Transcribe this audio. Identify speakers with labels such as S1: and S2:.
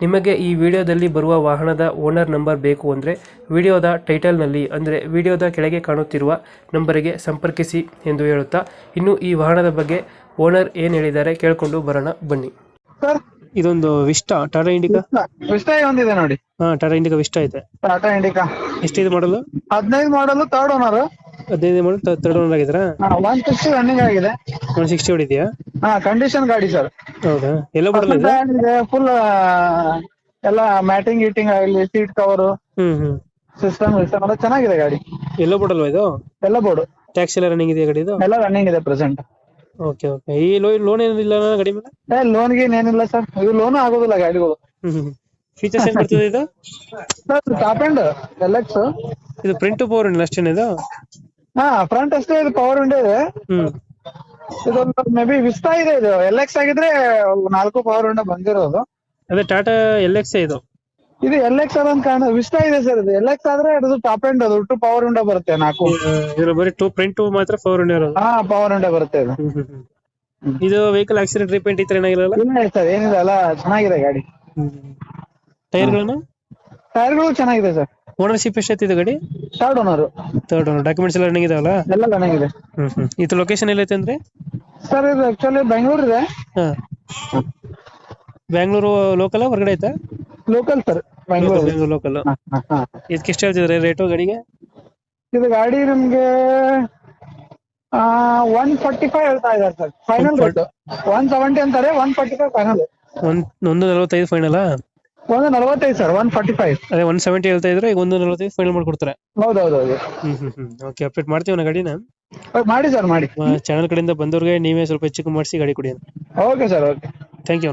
S1: ನಿಮಗೆ ಈ ವಿಡಿಯೋದಲ್ಲಿ ಬರುವ ವಾಹನದ ಓನರ್ ನಂಬರ್ ಬೇಕು ಅಂದರೆ ವಿಡಿಯೋದ ಟೈಟಲ್ನಲ್ಲಿ ಅಂದರೆ ವಿಡಿಯೋದ ಕೆಳಗೆ ಕಾಣುತ್ತಿರುವ ನಂಬರಿಗೆ ಸಂಪರ್ಕಿಸಿ ಎಂದು ಹೇಳುತ್ತಾ ಇನ್ನು ಈ ವಾಹನದ ಬಗ್ಗೆ ಓನರ್ ಏನು ಹೇಳಿದ್ದಾರೆ ಕೇಳಿಕೊಂಡು ಬರೋಣ ಬನ್ನಿ.
S2: ಸರ್
S1: ಇದೊಂದು ವಿಸ್ಟಾ ಟಾಟಾ ಇಂಡಿಕಾ?
S2: ವಿಸ್ಟಾ ಒಂದಿದೆ ನೋಡಿ.
S1: ಹಾ ಟಾಟಾ ಇಂಡಿಕಾ ವಿಸ್ಟಾ ಇದೆ.
S2: ಟಾಟಾ ಇಂಡಿಕಾ.
S1: ಎಷ್ಟಿದೆ ಮಾಡಲು
S2: ಹದಿನೈದು ಮಾಡಲು ತರ್ಡ್ ಓನರ್
S1: ಹದಿನೈದು ಮಾಡಲ್ ತರ್ಡ್ ಓನರ್ ಆಗಿದ್ರಾ
S2: ಒನ್ ಸಿಕ್ಸ್ಟಿ ರನ್ನಿಂಗ್ ಆಗಿದೆ.
S1: ಒನ್ ಸಿಕ್ಸ್ಟಿ ಹೊಡಿದ್ಯಾ
S2: ಹಾ ಕಂಡೀಷನ್ ಗಾಡಿ ಸರ್
S1: ಹೌದಾ? ಎಲ್ಲ ಇದೆ
S2: ಫುಲ್ ಎಲ್ಲ ಮ್ಯಾಟಿಂಗ್ ಗೀಟಿಂಗ್ ಆಗಲಿ seat cover
S1: hmm hmm.
S2: System system ಎಲ್ಲ ಚೆನ್ನಾಗಿದೆ ಗಾಡಿ.
S1: ಎಲ್ಲ ಬಿಡಲ್ವಾ ಇದು?
S2: ಎಲ್ಲ ಬೋರ್ಡು.
S1: ಟ್ಯಾಕ್ಸಿ ಎಲ್ಲ ರನ್ನಿಂಗ್ ಗಾಡಿ ಇದು?
S2: ಎಲ್ಲ ರನ್ನಿಂಗ್ ಇದೆ ಪ್ರೆಸೆಂಟ್
S1: ಓಕೆ ಓಕೆ ಈ ಲೋನ್ ಲೋನ್ ಏನಿಲ್ಲ ಅಣ್ಣ ಗಾಡಿ ಮೇಲೆ?
S2: ಏ ಲೋನ್ ಗೀನ್ ಏನಿಲ್ಲ ಸರ್ ಇದು ಲೋನ್ ಆಗೋದಿಲ್ಲ ಗಾಡಿಗಳು
S1: ಹ್ಮ್ ಫೀಚರ್ಸ್ ಏನ್ ಬರ್ತದೆ ಇದು?
S2: ಸರ್ ಟಾಪ್ ಎಂಡ್ ಎಲ್
S1: ಇದು ಪ್ರಿಂಟ್ ಪವರ್ ಅಷ್ಟೇನೆ ಇದು?
S2: ಹಾ ಫ್ರಂಟ್ ಅಷ್ಟೇ ಇದು ಪವರ್ ವಿಂಡೋ ಇದೆ.
S1: ಹ್ಮ್.
S2: ಇದೊಂದು ಮೇ ಬಿ ವಿಸ್ತಾ ಇದೆ ಇದು. ಎಲ್ ಎಕ್ಸ್ ಆಗಿದ್ರೆ ನಾಲ್ಕು ಪವರ್ ವಿಂಡೋ ಬಂದಿರೋದು.
S1: ಅದೇ ಟಾಟಾ ಎಲ್ ಎಕ್ಸ್ ಇದು?
S2: ಇದು ಎಲ್ ಎಕ್ಸ್ ಕಾರಣ ವಿಸ್ತಾ ಇದೆ ಸರ್ ಇದು. ಎಲ್ ಎಕ್ಸ್ ಆದ್ರೆ ಅದು ಟಾಪ್ ಎಂಡ್ ಅದು. ಟು ಪವರ್ ವಿಂಡೋ ಬರುತ್ತೆ ನಾಲ್ಕು.
S1: ಇದು ಬರೀ ಟೂ ಪ್ರಿಂಟ್ ಮಾತ್ರ ಫೋರ್ ಇರೋದು?
S2: ಹಾ ಪವರ್ ವಿಂಡೋ ಬರುತ್ತೆ ಇದು.
S1: ಇದು ವೆಹಿಕಲ್ ಆಕ್ಸಿಡೆಂಟ್ ರಿಪೇಂಟ್ ಈ ತರ ಏನಾಗಿರಲ್ಲ
S2: ಇಲ್ಲ ಸರ್ ಏನಿಲ್ಲ. ಅಲ್ಲ ಚೆನ್ನಾಗಿದೆ ಗಾಡಿ.
S1: ಟೈರ್ಗಳನ್ನು?
S2: ಟೈರ್ಗಳು ಚೆನ್ನಾಗಿದೆ ಸರ್.
S1: ಓನರ್ಶಿಪ್ ಎಷ್ಟೈತೆ ಇದು ಗಾಡಿ?
S2: Third owner
S1: third owner documents ಎಲ್ಲ ರನ್ನಿಂಗ್ ಇದಾವಲ್ಲ?
S2: ಎಲ್ಲ ಚೆನ್ನಾಗಿದೆ
S1: ಹ್ಮ್ ಹ್ಮ್. ಇದು ಲೊಕೇಶನ್ ಎಲ್ಲೈತೆ ಅಂದ್ರೆ?
S2: ಸರ್ ಇದು ಆಕ್ಚುಲಿ ಬೆಂಗಳೂರು ಇದೆ
S1: ಹಾ ಬ್ಯಾಂಗ್ಳೂರು ಲೋಕಲ್ ಹೊರಗಡೆ ಐತೆ?
S2: Local sir Bengaluru.
S1: Bengaluru local. ಇದಕ್ಕೆ ಎಷ್ಟು ಹೇಳ್ತಿದ್ರೆ ರೇಟು ಗಾಡಿಗೆ?
S2: ಇದು ಗಾಡಿ ನಮ್ಗೆ ಒನ್ ಫಾರ್ಟಿ ಫೈವ್ ಹೇಳ್ತಾ ಇದ್ದಾರೆ sir final rate one seventy ಅಂತಾರೆ ಒನ್ ಫಾರ್ಟಿ ಫೈವ್ ಫೈನಲ್
S1: ಒಂದ್ ಒಂದು ನಲವತ್ತೈದು ಫೈನಲ್
S2: ಒಂದು ನಲವತ್ತೈದು ಸರ್ ಒನ್ ಫಾರ್ಟಿ ಫೈವ್
S1: ಅದೇ ಒನ್ ಸೆವೆಂಟಿ ಹೇಳ್ತಾ ಇದ್ರೆ ಈಗ ಒಂದು ನಲವತ್ತೈದು ಫೈನಲ್ ಮಾಡ್ಕೊಡ್ತಾರೆ.
S2: ಹೌದೌದೌದು.
S1: ಹ್ಮ್ ಹ್ಮ್ ಹ್ಮ್. ಓಕೆ ಅಪ್ಡೇಟ್ ಮಾಡ್ತೀವಿ ನಾ ಗಾಡಿನ.
S2: ಮಾಡಿ ಸರ್ ಮಾಡಿ.
S1: ಚಾನಲ್ ಕಡೆಯಿಂದ ಬಂದವ್ರಿಗೆ ನೀವೇ ಸ್ವಲ್ಪ ಹೆಚ್ಚು ಕಮ್ಮಿ ಮಾಡಿಸಿ ಗಾಡಿ ಕೊಡಿ
S2: okay sir okay.
S1: Thank you